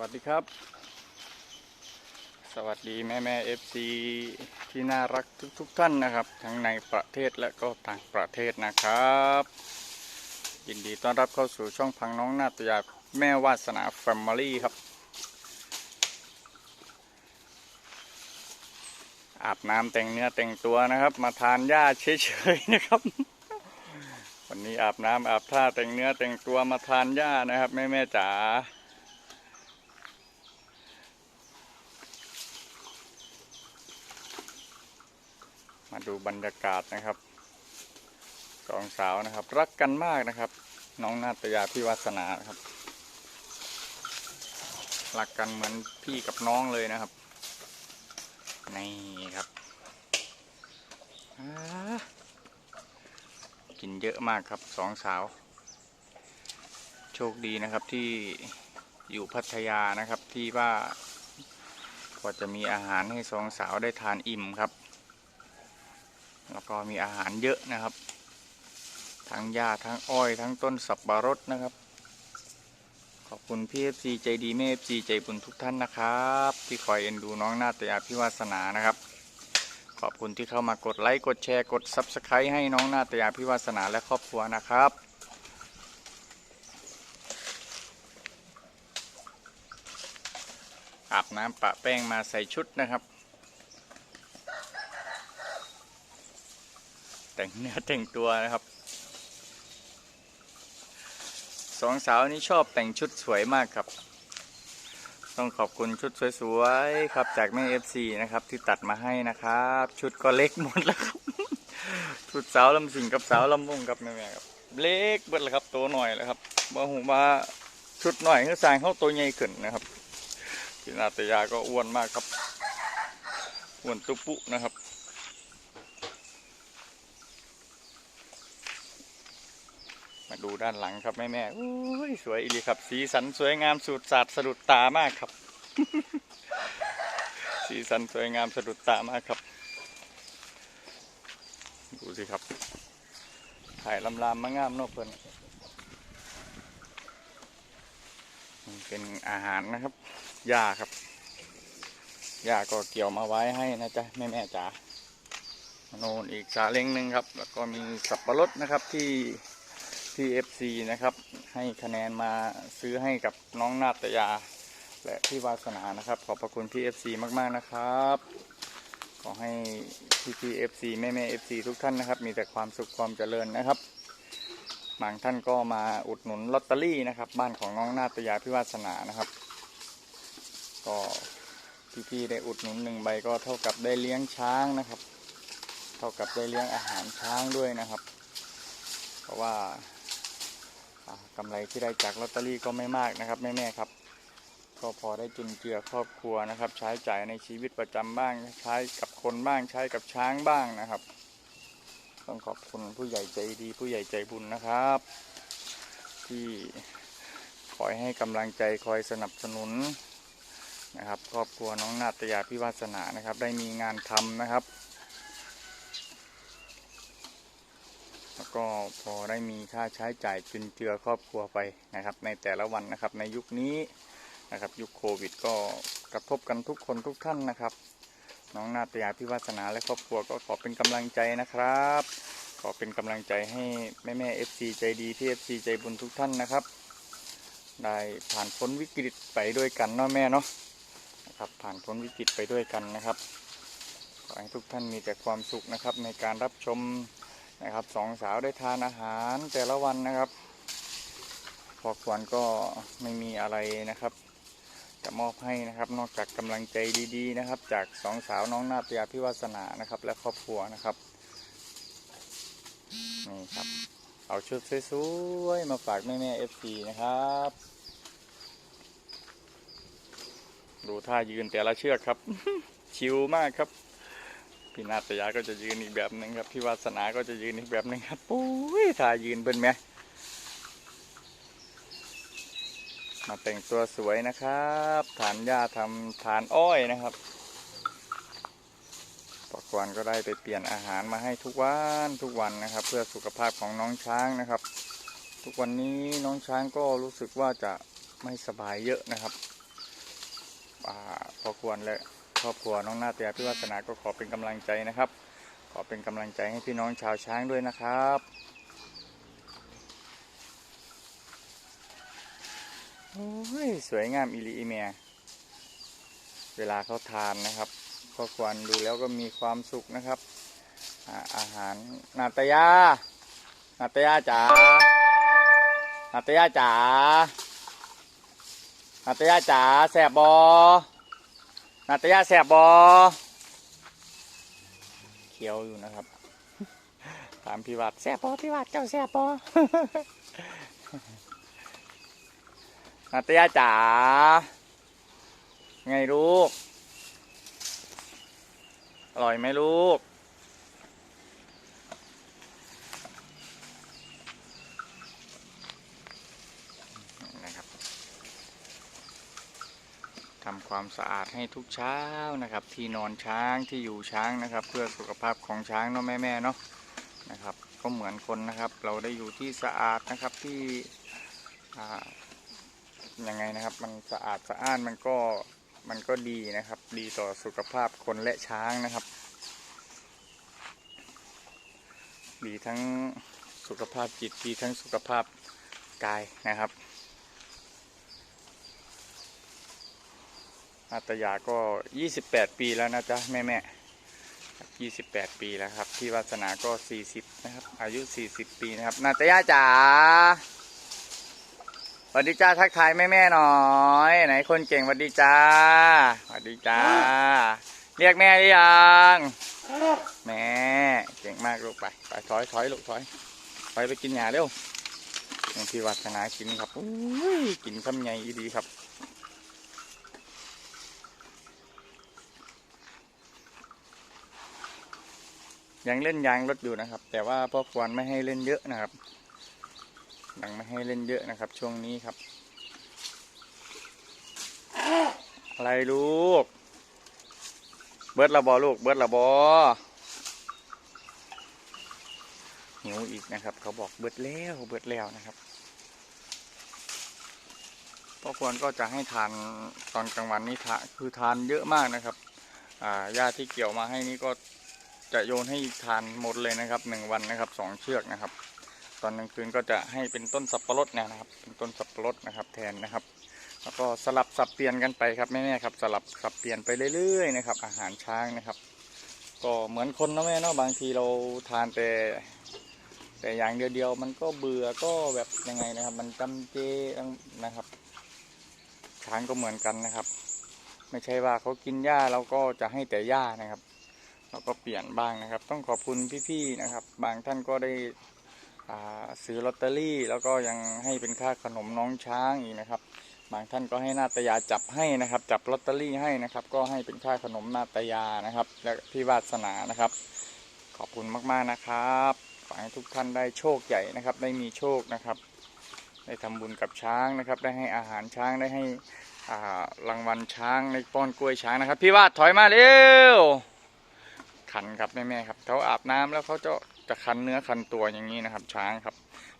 วัสดีครับ สวัสดีแม่แม่เอฟซีที่น่ารักทุกๆทท่านนะครับ ทั้งในประเทศและก็ต่างประเทศนะครับ ยินดีต้อนรับเข้าสู่ช่องพังน้องนาตยาแม่วาสนาแฟมิลี่ครับ อาบน้ำแต่งเนื้อแต่งตัวนะครับ มาทานหญ้าเฉยๆนะครับวันนี้อาบน้ำอาบท่าแต่งเนื้อแต่งตัวมาทานหญ้านะครับ แม่แม่จ๋า มาดูบรรยากาศนะครับสองสาวนะครับ รักกันมากนะครับ น้องนาตยาพี่วาสนาครับ รักกันเหมือนพี่กับน้องเลยนะครับนี่ครับกินเยอะมากครับสองสาว โชคดีนะครับที่อยู่พัทยานะครับที่ว่าก็จะมีอาหารให้สองสาวได้ทานอิ่มครับ ก็มีอาหารเยอะนะครับ ทั้งหญ้าทั้งอ้อยทั้งต้นสับปะรดนะครับ ขอบคุณพี่เอฟซีใจดีแม่เอฟซีใจบุญทุกท่านนะครับ ที่คอยเอ็นดูน้องนาตยาพิวาสนานะครับ ขอบคุณที่เข้ามากดไลค์กดแชร์กดซับสไครต์ให้น้องนาตยาพิวาสนาและครอบครัวนะครับอาบน้ำปะแป้งมาใส่ชุดนะครับ แต่งเนื้อแต่งตัวนะครับ สองสาวนี้ชอบแต่งชุดสวยมากครับ ต้องขอบคุณชุดสวยๆครับจากแม่เอฟซีนะครับ ที่ตัดมาให้นะครับ ชุดก็เล็กหมดแล้วครับชุดสาวลำสิงกับสาวลำวงครับแม่ครับ เล็กเบิดแล้วครับตัวหน่อยแล้วครับมาหูมาชุดหน่อยคือสร้างเข้าตัวใหญ่ขึ้นนะครับพี่นาตยาก็อ้วนมากครับอ้วนตุปุนะครับ มา ดูด้านหลังครับแม่แม่โอ้ยสวยอีลีครับ สีสันสวยงามสุดสาดสะดุดตามากครับ สีสันสวยงามสะดุดตามากครับ ดูสิครับ ถ่ายลำลามมางามนอกเพิ่นเป็นอาหารนะครับหญ้าครับหญ้าก็เกี่ยวมาไว้ให้นะจ๊ะแม่แม่จ๋าโน่นอีกสาเล้งหนึ่งครับ แล้วก็มีสับปะรดนะครับที่ ที่ FC นะครับ ให้คะแนนมาซื้อให้กับน้องนาตยา และพี่วาสนานะครับ ขอบพระคุณพี่ FC มากๆนะครับ ขอให้พี่พี่ FC แม่แม่ FC ทุกท่านนะครับ มีแต่ความสุขความเจริญนะครับบางท่านก็มาอุดหนุนลอตเตอรี่นะครับ บ้านของน้องนาตยาพี่วาสนานะครับ ก็พี่พี่ๆได้อุดหนุนหนึ่งใบก็เท่ากับได้เลี้ยงช้างนะครับ เท่ากับได้เลี้ยงอาหารช้างด้วยนะครับ เพราะว่า กำไรที่ได้จากลอตเตอรี่ก็ไม่มากนะครับแม่ๆครับ ก็พอได้จุนเจือครอบครัวนะครับ ใช้จ่ายในชีวิตประจำบ้าง ใช้กับคนบ้าง ใช้กับช้างบ้างนะครับ ต้องขอบคุณผู้ใหญ่ใจดี ผู้ใหญ่ใจบุญนะครับ ที่คอยให้กำลังใจคอยสนับสนุนนะครับ ครอบครัวน้องนาตยาพิวาสนานะครับ ได้มีงานทำนะครับ แล้วก็พอได้มีค่าใช้จ่ายจุนเจือครอบครัวไปนะครับ ในแต่ละวันนะครับในยุคนี้นะครับ ยุคโควิดก็กระทบกันทุกคนทุกท่านนะครับ น้องนาตยาพิวาสนาและครอบครัวก็ขอเป็นกำลังใจนะครับ ขอเป็นกำลังใจให้แม่แม่เอฟซีใจดีพี่เอฟซีใจบุญทุกท่านนะครับ ได้ผ่านพ้นวิกฤตไปด้วยกันเนาะแม่เนาะนะครับผ่านพ้นวิกฤตไปด้วยกันนะครับขอให้ทุกท่านมีแต่ความสุขนะครับในการรับชม นะครับสองสาวได้ทานอาหารแต่ละวันนะครับ พอควรก็ไม่มีอะไรนะครับ จะมอบให้นะครับ นอกจากกำลังใจดีๆนะครับ จากสองสาวน้องนาตยาพิวาสนานะครับ และครอบครัวนะครับนี่ครับเอาชุดสวยๆมาฝากแม่แม่เอฟซีนะครับ ดูท่ายืนแต่ละเชือกครับ ชิวมากครับ พี่นาตยาก็จะยืนอีกแบบหนึ่งครับพี่วาสนาก็จะยืนอีกแบบหนึ่งครับปุ้ยถ่ายยืนเป็นไหมมาแต่งตัวสวยนะครับฐานหญ้าทำฐานอ้อยนะครับปกวนก็ได้ไปเปลี่ยนอาหารมาให้ทุกวันทุกวันนะครับ เพื่อสุขภาพของน้องช้างนะครับ ทุกวันนี้น้องช้างก็รู้สึกว่าจะไม่สบายเยอะนะครับพอควรและ รอบครัวน้องนาตยาพิวัฒนาก็ขอเป็นกำลังใจนะครับ ขอเป็นกำลังใจให้พี่น้องชาวช้างด้วยนะครับโอ้ยสวยงามอิลีอีเมียเวลาเขาทานนะครับพ่อควรดูแล้วก็มีความสุขนะครับอาอาหารนาตยานาตยาจ๋านาตยาจ๋านาตยาจ๋าแสบบอ นาตยาแสบบอเคียวอยู่นะครับ ถามพี่วัดแสบบอพี่วัดเจ้าแสบบอนาตยาจ๋าไงลูก อร่อยไหมลูก นะครับ ทำความสะอาดให้ทุกเช้านะครับ ที่นอนช้างที่อยู่ช้างนะครับ เพื่อสุขภาพของช้างเนาะแม่แม่ๆเนาะนะครับ ก็เหมือนคนนะครับ เราได้อยู่ที่สะอาดนะครับที่อ่ายังไงนะครับ มันสะอาดสะอ้านมันก็มันก็ดีนะครับ ดีต่อสุขภาพคนและช้างนะครับ ดีทั้งสุขภาพจิตดีทั้งสุขภาพกายนะครับ อาตยาก็ 28 ปีแล้วนะจ๊ะแม่แม่28 ปีแล้วครับพี่วาสนาก็ 40 นะครับ อายุ 40 ปีนะครับ นาตยาจ๋าสวัสดีจ้าทักทายแม่แม่หน่อย ไหนคนเก่งสวัสดีจ้าสวัสดีจ้า เรียกแม่หรือยังแม่เก่งมากลูกไปไปถอยถอยลูกถอยถอยไปกินหญ้าเร็วอย่างพี่วัฒนากินครับอุ้ยกินคำใหญ่ดีครับ ยังเล่นยางรถอยู่นะครับ แต่ว่าพ่อควรไม่ให้เล่นเยอะนะครับดังไม่ให้เล่นเยอะนะครับ ช่วงนี้ครับ อะไรลูก เบิร์ดละบอลูก เบิร์ดละบอหิวอีกนะครับ เขาบอกเบิร์ดแล้วเบิร์ดแล้วนะครับพ่อควรก็จะให้ทานตอนกลางวันนี้ทานคือทานเยอะมากนะครับ อ่าหญ้าที่เกี่ยวมาให้นี่ก็ จะโยนให้ทานหมดเลยนะครับหนึ่งวันนะครับสองเชือกนะครับ ตอนกลางคืนก็จะให้เป็นต้นสับปะรดเนี่ยนะครับ เป็นต้นสับปะรดนะครับแทนนะครับ แล้วก็สลับสับเปลี่ยนกันไปครับแม่ๆครับสลับสับเปลี่ยนไปเรื่อยๆนะครับ อาหารช้างนะครับ ก็เหมือนคนนะแม่เนาะบางทีเราทานแต่แต่อย่างเดียวๆมันก็เบื่อก็แบบยังไงนะครับ มันจำเจนะครับ ช้างก็เหมือนกันนะครับ ไม่ใช่ว่าเขากินหญ้าเราก็จะให้แต่หญ้านะครับ เราก็เปลี่ยนบ้างนะครับ ต้องขอบคุณพี่ๆนะครับ บางท่านก็ได้ซื้อลอตเตอรี่แล้วก็ยังให้เป็นค่าขนมน้องช้างอีกนะครับ บางท่านก็ให้นาตยาจับให้นะครับ จับลอตเตอรี่ให้นะครับ ก็ให้เป็นค่าขนมนาตยานะครับ และพี่วาสนานะครับ ขอบคุณมากๆนะครับขอให้ทุกท่านได้โชคใหญ่นะครับ ได้มีโชคนะครับ ได้ทำบุญกับช้างนะครับ ได้ให้อาหารช้างได้ให้รางวัลช้างในป้อนกล้วยช้างนะครับ พี่วาดถอยมาเร็ว คันครับแม่ๆครับเขาอาบน้ำแล้วเขาจะจะคันเนื้อคันตัวอย่างนี้นะครับ ช้างครับ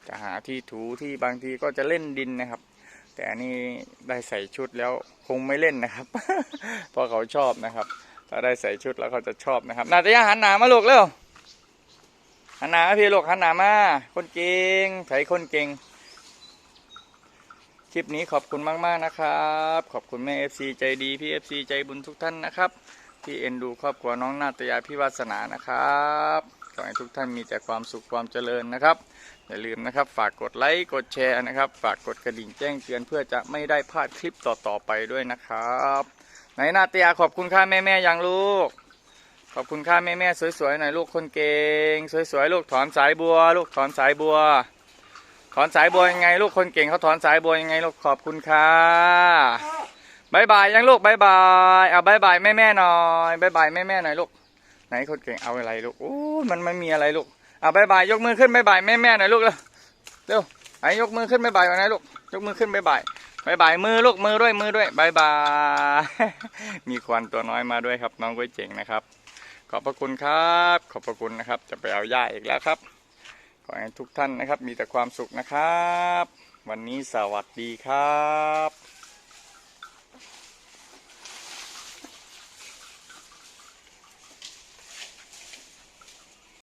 จะหาที่ถูที่บางทีก็จะเล่นดินนะครับ แต่อันนี้ได้ใส่ชุดแล้วคงไม่เล่นนะครับเพราะเขาชอบนะครับถ้าได้ใส่ชุดแล้วเขาจะชอบนะครับนาตยาหันหนามาลูกเร็วหันหนามาพี่ลูกหันหนามาคนเก่งไถคนเก่งคลิปนี้ขอบคุณมาก ๆ นะครับ ขอบคุณแม่ FC ใจดีพี่ FC ใจบุญทุกท่านนะครับ ที่เอ็นดูครอบครัวน้องนาตยาพิวาสนานะครับขอให้ทุกท่านมีแต่ความสุขความเจริญนะครับ อย่าลืมนะครับ ฝากกดไลค์กดแชร์นะครับ ฝากกดกระดิ่งแจ้งเตือนเพื่อจะไม่ได้พลาดคลิปต่อๆไปด้วยนะครับไหนนาตยาขอบคุณค่าแม่ๆยังลูก ขอบคุณค่าแม่ๆสวยๆหน่อยลูกคนเก่งสวยๆลูกถอนสายบัว ลูกถอนสายบัว ถอนสายบัวยังไง ลูกคนเก่งเขาถอนสายบัวยังไงลูกขอบคุณค่ะ บายบายยังลูกบายบายเอาบายบายแม่แม่หน่อยบายบายแม่แม่หน่อยลูกไหนคนเก่งเอาอะไรลูกโอ้มันไม่มีอะไรลูกเอาบายบายยกมือขึ้นบายบายแม่แม่หน่อยลูกเร็วเร็วไอ้ยกมือขึ้นบายบายก่อนนะลูกยกมือขึ้นบายบายบายบายมือลูกมือด้วยมือด้วยบายบายมีควันตัวน้อยมาด้วยครับ น้องก๋วยเจ๋งนะครับ ขอบพระคุณครับ ขอบพระคุณนะครับ จะไปเอาย่าอีกแล้วครับ ขอให้ทุกท่านนะครับ มีแต่ความสุขนะครับ วันนี้สวัสดีครับ